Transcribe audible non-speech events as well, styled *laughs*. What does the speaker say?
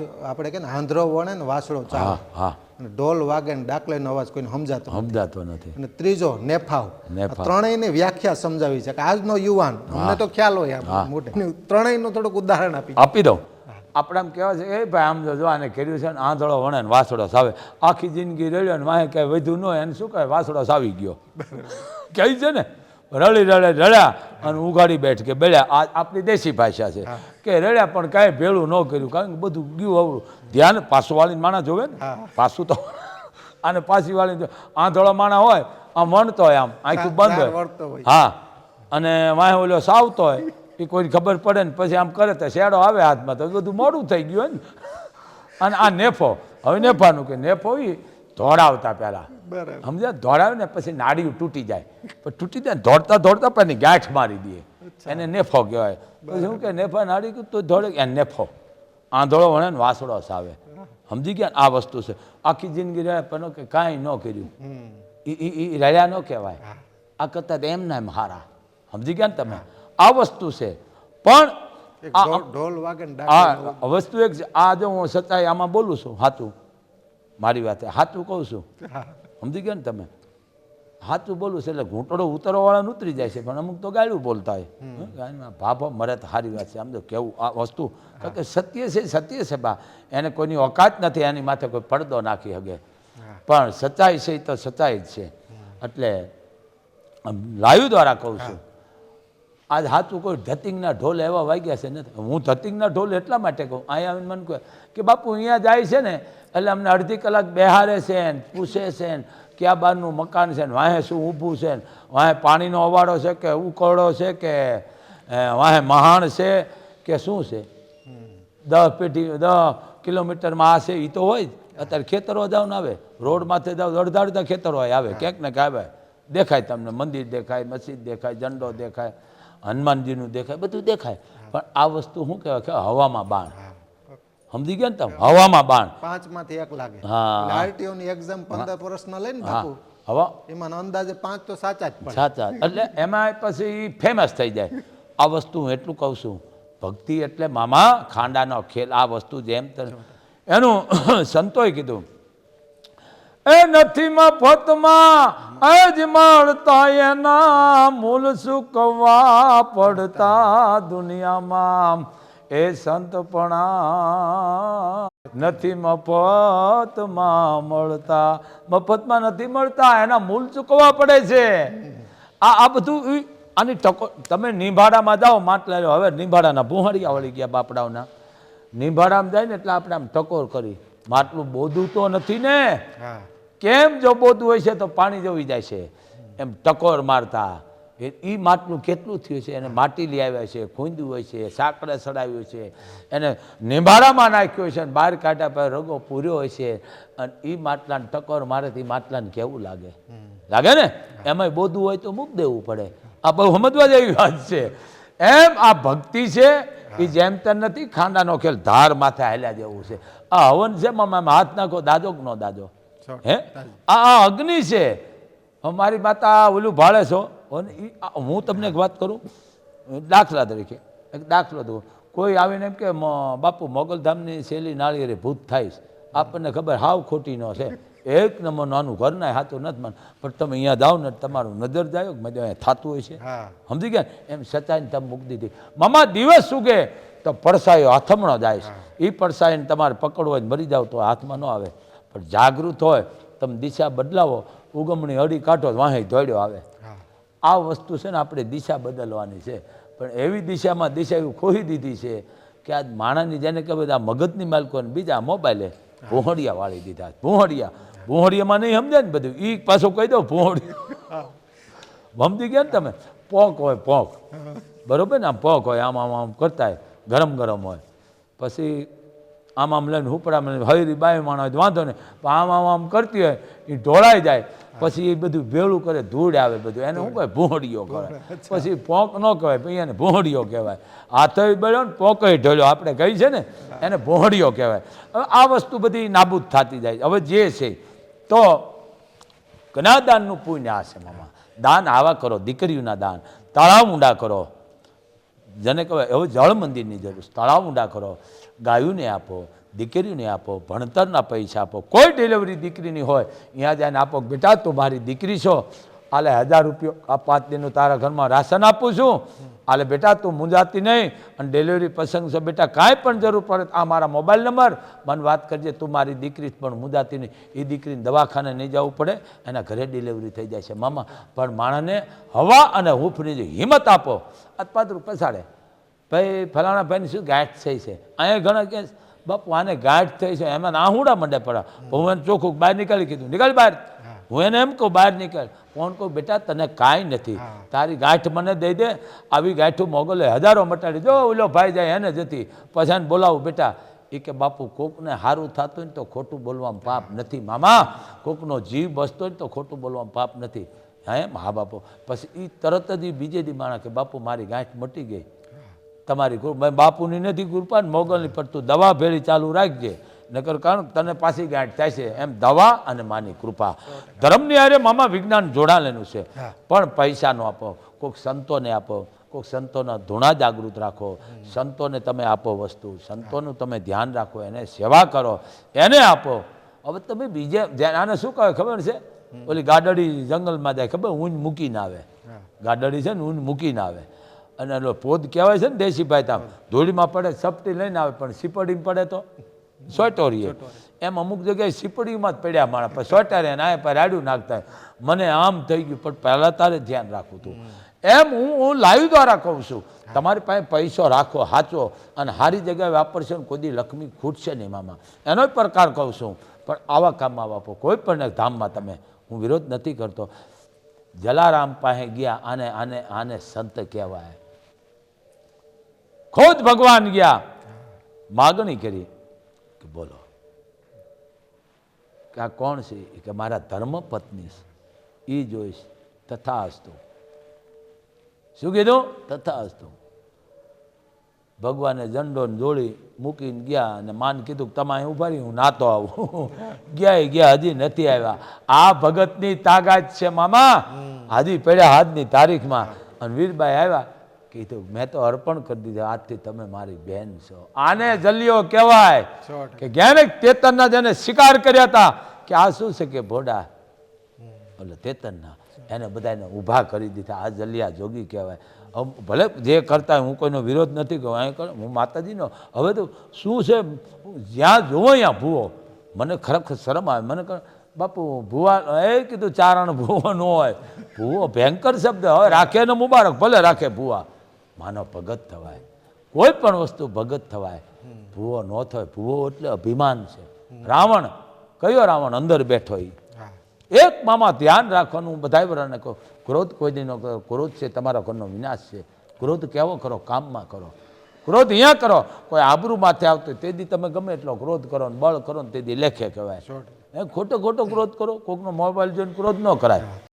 આપણે કે આંધ્રો વણે ને વાસળો ચાલે હા ઢોલ વાગે ને ડાકલાઈનો અવાજ કોઈને સમજાતો સમજાતો નથી. અને ત્રીજો નેફાવ. ત્રણેયની વ્યાખ્યા સમજાવી છે. કે આજનો યુવાન અમને તો ખ્યાલ હોય મોટે ત્રણેયનું થોડુંક ઉદાહરણ આપી. આપી દઉં. આપણે આમ કહેવાય છે એ ભાઈ આમ જો જો આને કર્યું છે ને આંધળો વણે ને વાસળો સાવે. આખી જિંદગી રડ્યો ને વાંહે કાંઈ વધ્યું ન હોય એને શું કહે વાસળો સાવી ગયો. કહે છે ને રળી રળે રળ્યા અને ઉઘાડી બેઠ કે બેળ્યા આ આપણી દેશી ભાષા છે. કે રડ્યા પણ કાંઈ ભેળું ન કર્યું કારણ કે બધું ગયું અવળું. ધ્યાન પાછું વાળીને માણસ જોવે ને? પાછું તો *laughs* અને પાછી વાળીને આંધળો માણા હોય આમ વણતો હોય આમ આખું બંધ હોય. હા. અને વાંહે ઓલો સાવતો હોય એ કોઈ ખબર પડે ને પછી આમ કરે તો શેડો આવે હાથમાં તો બધું મોડું થઈ ગયું હોય ને. અને આ નેફો હવે નેફાનું કે નેફો એ દોડાવતા પહેલાં. બરાબર. સમજ્યા? ધોળાવે ને પછી નાડીયું તૂટી જાય. પણ તૂટી જાય ને દોડતા દોડતા પણ ગાંઠ મારી દે. એને નેફો કહેવાય. પછી કે નેફા નાડી તો ધોળે એ નેફો. આંધળો વણે ને વાસડો સાવે. સમજી ગયા આ વસ્તુ છે. આખી જિંદગી રહ્યા પણ કે કાંઈ ન કર્યું. એ એ ન કહેવાય. આ કરતા એમ એમના એમ હારા. સમજી ગયા ને તમે? આ વસ્તુ છે. પણ ઢોલ- ઢોલ વાગે આ વસ્તુ એક છે. આ જો હું સચ્ચાઈ આમાં બોલું છું હાથું. મારી વાતે હાતું કહું છું. સમજી ગયા ને તમે? હાથું બોલું છે એટલે ઘૂંટડો ઉતરવાવાળાને ઉતરી જાય છે પણ અમુક તો ગાયું બોલતા હોય. ગાયમાં ભાભો મરે તો સારી વાત છે આમ તો કેવું આ વસ્તુ. કારણ કે સત્ય છે સત્ય છે બા. એને કોઈની ઓકાત નથી એની માથે કોઈ પડદો નાખી શકે પણ સચ્ચાઈ છે તો સચ્ચાઈ જ છે. એટલે લાઈવ દ્વારા કહું છું. આજ હાથું કોઈ ધતિંગના ઢોલ એવા વાગ્યા છે નથી. હું ધતિંગના ઢોલ એટલા માટે કહું. અહીંયા આવીને મને કહે કે બાપુ અહીંયા જાય છે ને એટલે અમને અડધી કલાક બેહારે છે ને પૂછે છે ને ક્યાં બારનું મકાન છે ને, વાંહે શું ઊભું છે ને, વાંહે પાણીનો અવાડો છે કે ઉકળો છે કે વાંહે મહાણ છે કે શું છે? દસ પેઢી દસ કિલોમીટરમાં આ છે એ તો હોય જ. અત્યારે ખેતરો જાવ ને આવે. રોડ જાવ અડધા અડધા ખેતરો હોય. આવે ક્યાંક ને ક્યાં આવે. દેખાય તમને. મંદિર દેખાય, મસ્જિદ દેખાય, ઝંડો દેખાય, હનુમાનજીનું દેખાય, બધું દેખાય. પણ આ વસ્તુ શું કહેવાય કે હવામાં બાણ. સમજી ગયા ને તમે? હવામાં બાણ. પાંચમાંથી એક લાગે. હા. આરટીઓની એક્ઝામ પંદર વર્ષના લઈને બાપુ. હવા? એમાં અંદાજે પાંચ તો સાચા જ સાચા. એટલે એમાં પછી ફેમસ થઈ જાય. આ વસ્તુ હું એટલું કહું છું. ભક્તિ એટલે મામા ખાંડાનો ખેલ. આ વસ્તુ જેમ એનું *coughs* સંતોએ કીધું. એ નથી મફતમાં અજ મળતા એના મૂળ સુકવા પડતા દુનિયામાં. એ સંતપણા નથી મફતમાં મળતા. મફતમાં નથી મળતા એના મૂલ ચૂકવવા પડે છે. આ આ બધું આની ટકો તમે નિભાડામાં જાઓ માટલા. હવે નિભાડાના ભૂહાડિયા વળી ગયા બાપડાઓના. નિભાડામાં જાય ને એટલે આપણે આમ ટકોર કરી. માટલું બોધું તો નથી ને. કેમ જો બોધું હોય છે તો પાણી જવી જાય છે. એમ ટકોર મારતા. એ માટનું માટલું કેટલું થયું છે? એને માટી લઈ આવ્યા છે ખૂંદ્યું હોય છે સાંકળે સડાવ્યું છે એને નિભાડામાં નાખ્યો છે અને બહાર કાઢ્યા પર રગો પૂર્યો હોય છે અને એ માટલાને ટકોર મારે તો માટલાને કેવું લાગે? લાગે ને? એમાંય બોધું હોય તો મૂક દેવું પડે. આ બહુ સમજવા જેવી વાત છે. એમ આ ભક્તિ છે એ જેમ તેમ નથી ખાંડાનો ખેલ ધાર માથે હાલ્યા જેવું છે. આ હવન છે મમ્મા હાથ નાખો દાદો કે નો દાદો હે? આ આ અગ્નિ છે. મારી માતા ઓલું ભાળે છો? હું તમને એક વાત કરું દાખલા તરીકે એક દાખલો દઉં. કોઈ આવીને એમ કે બાપુ મોગલધામની શેલી નાળિયેરે ભૂત થાય આપણને ખબર હાવ ખોટી ન છે. એક નંબર નાનું ઘર ના હાથું નથી માન પણ તમે અહીંયા જાઓ ને તમારું નજર જાય મજા અહીંયા થતું હોય છે. સમજી ગયા? એમ સચાઈને તમે મૂકી દીધી. મામા દિવસ સુગે તો પડસાયો હાથમણો જાય છે. એ પડસાઈને તમારે પકડવો હોય મરી જાવ તો હાથમાં ન આવે. પણ જાગૃત હોય તમે દિશા બદલાવો. ઉગમણી અડી કાઢો વાંહે દોડ્યો આવે. આ વસ્તુ છે ને આપણે દિશા બદલવાની છે. પણ એવી દિશામાં દિશા એવી ખોઈ દીધી છે કે આજ માણસની જેને કે બધા મગજની માલકોને બીજા મોબાઈલે ભૂહડિયા વાળી દીધા ભૂહડિયા ભૂહડિયામાં નહીં સમજાય ને બધું. એ પાછો કહી દો ભૂહડિયા સમજી ગયા ને તમે? પોંક હોય, પોંક. બરોબર ને? આમ પોંક હોય, આમ આમ આમ કરતા હોય ગરમ ગરમ હોય. પછી આમ આમ લઈને હુપડા હરી બાય માણસ વાંધો નહીં. પણ આમ આમ આમ કરતી હોય એ ઢોળાઈ જાય. પછી એ બધું ભેળું કરે ધૂળ આવે બધું. એને શું કહે ભૂંહડીઓ કહેવાય. પછી પોંક ન કહેવાય પછી એને ભૂંહડીઓ કહેવાય. હાથે બળ્યો ને પોંકય ઢળ્યો આપણે કહી છે ને એને ભૂંહડીઓ કહેવાય. હવે આ વસ્તુ બધી નાબૂદ થતી જાય હવે જે છે તો કન્યાદાનનું પુણ્ય આ છે મામા. દાન આવા કરો દીકરીઓના દાન. તળાવ ઊંડા કરો. જેને કહેવાય હવે જળ મંદિરની જરૂર તળાવ ઊંડા કરો. ગાયુંને આપો. દીકરીને આપો, ભણતરના પૈસા આપો. કોઈ ડિલિવરી દીકરીની હોય ત્યાં જઈને આપો, બેટા, તું મારી દીકરી છો. આલે હજાર રૂપિયો, આ પાંચ દિનનું તારા ઘરમાં રાશન આપું છું. આલે, બેટા, તું મુંજાતી નહીં. અને ડિલિવરી પ્રસંગ છે, બેટા, કાંઈ પણ જરૂર પડે આ મારા મોબાઈલ નંબર મને વાત કરજે, તું મારી દીકરી પણ મુંજાતી નહીં. એ દીકરીને દવાખાને નહીં જવું પડે. એના ઘરે ડિલિવરી થઈ જાય છે. મામા, પણ માણસને હવા અને હૂફની જે હિંમત આપો. અતપાતરું પસાડે ભાઈ, ફલાણા ભાઈની શું ગાંઠ થઈ છે? અહીંયા ઘણા કે બાપુ આને ગાંઠ થઈ છે એમાં આહુડા મંડે પડા. હું એને ચોખ્ખું બહાર નીકળી કીધું. નીકળ બહાર. હું. એને એમ કહું બહાર નીકળ. કોણ કહું? બેટા તને કાંઈ નથી. તારી ગાંઠ મને દઈ દે. આવી ગાંઠું મોગલે હજારો મટાડી જો ઓલો ભાઈ જાય એને જતી. પછી એને બોલાવું બેટા એ કે બાપુ કોકને સારું થતું ને તો ખોટું બોલવામાં પાપ નથી. મામા કોકનો જીવ બસતો ને તો ખોટું બોલવામાં પાપ નથી. હા એમ? હા બાપુ. પછી એ તરત જ બીજે દી માણા કે બાપુ મારી ગાંઠ મટી ગઈ. તમારી કૃપા બાપુની નથી કૃપા ને મોગલની પણ તું દવા ભેળી ચાલુ રાખજે. નકર કારણ તને પાછી ગાંઠ થાય છે. એમ દવા અને માની કૃપા. ધર્મની હારે મામા વિજ્ઞાન જોડાયેલું છે. પણ પૈસાનો આપો કોઈક સંતોને આપો કોઈક સંતોના ધૂણા જાગૃત રાખો. સંતોને તમે આપો વસ્તુ સંતોનું તમે ધ્યાન રાખો એને સેવા કરો એને આપો. હવે તમે બીજે આને શું કહે ખબર છે? ઓલી ગાડડી જંગલમાં જાય ખબર? ઊંઘ મૂકીને આવે. ગાડડી છે ને ઊંઘ મૂકીને આવે. અને એનો પોદ કહેવાય છે ને દેશી ભાઈ તામ ધૂળીમાં પડે સપટી લઈને આવે, પણ સીપડીમાં પડે તો? સોટોરીએ. એમ અમુક જગ્યાએ સીપડીમાં જ પડ્યા માણસ, પણ સોટારે ને પર રાડ્યું નાખતા. મને આમ થઈ ગયું, પણ પહેલાં તારે ધ્યાન રાખવું હતું એમ હું હું લાઈવ દ્વારા કહું છું. તમારી પાસે પૈસો રાખો સાચો અને સારી જગ્યાએ વાપરશો ને કોઈ લક્ષ્મી ખૂટશે નહીં મામા. એનો પ્રકાર કહું છું. પણ આવા કામમાં વાપરો. કોઈ પણ ધામમાં તમે. હું વિરોધ નથી કરતો. જલારામ પાસે ગયા, આને આને આને સંત કહેવાય. ખુદ ભગવાન ગયા. માગણી કરી કે બોલો કે આ કોણ છે? કે મારા ધર્મપત્ની છે. એ જોઈશ. તથા અસ્તુ શું કીધું? તથા અસ્તુ ભગવાને ઝંડો ને જોડી મૂકીને ગયા અને માન કીધું કે તમે ઊભા રહી હું નાતો આવું. *laughs* ગયા ગયા હજી નથી આવ્યા. આ ભગતની તાકાત છે મામા. હજી પડ્યા હાથની તારીખમાં. અને વીરબાઈ આવ્યા. કીધું મેં તો અર્પણ કરી દીધું આજથી તમે મારી બેન છો. આને જલિયો કહેવાય કે જ્ઞાનક ચેતનના જેને શિકાર કર્યા હતા કે આ શું છે કે ભોડા? એટલે ચેતનના. એને બધાને ઊભા કરી દીધા. આ જલિયા જોગી કહેવાય. ભલે જે કરતા હું કોઈનો વિરોધ નથી કહું અહીં કર હું માતાજીનો. હવે તો શું છે? જ્યાં જુઓ ત્યાં ભૂવો. મને ખરેખર શરમ આવે. મને બાપુ ભૂવા એ કીધું ચારણ ભૂવો ન હોય. ભૂવો ભયંકર શબ્દ. હવે રાખે ને મુબારક. ભલે રાખે ભૂવા. માનો ભગત થવાય. કોઈ પણ વસ્તુ ભગત થવાય. ભૂવો ન થાય ભૂવો એટલે અભિમાન છે. રાવણ કયો રાવણ? અંદર બેઠો એ એક મામા ધ્યાન રાખવાનું બધા વરાને કહો ક્રોધ કોઈ દી ન કરો. ક્રોધ છે તમારા ઘરનો વિનાશ છે. ક્રોધ કેવો કરો? કામમાં કરો. ક્રોધ અહીંયા કરો. કોઈ આબરૂ માથે આવતો તે દી તમે ગમે એટલો ક્રોધ કરો ને બળ કરો ને તે દી લેખે કહેવાય. એ ખોટો ખોટો ક્રોધ કરો. કોકનો મોબાઈલ જોઈને ક્રોધ ન કરાય.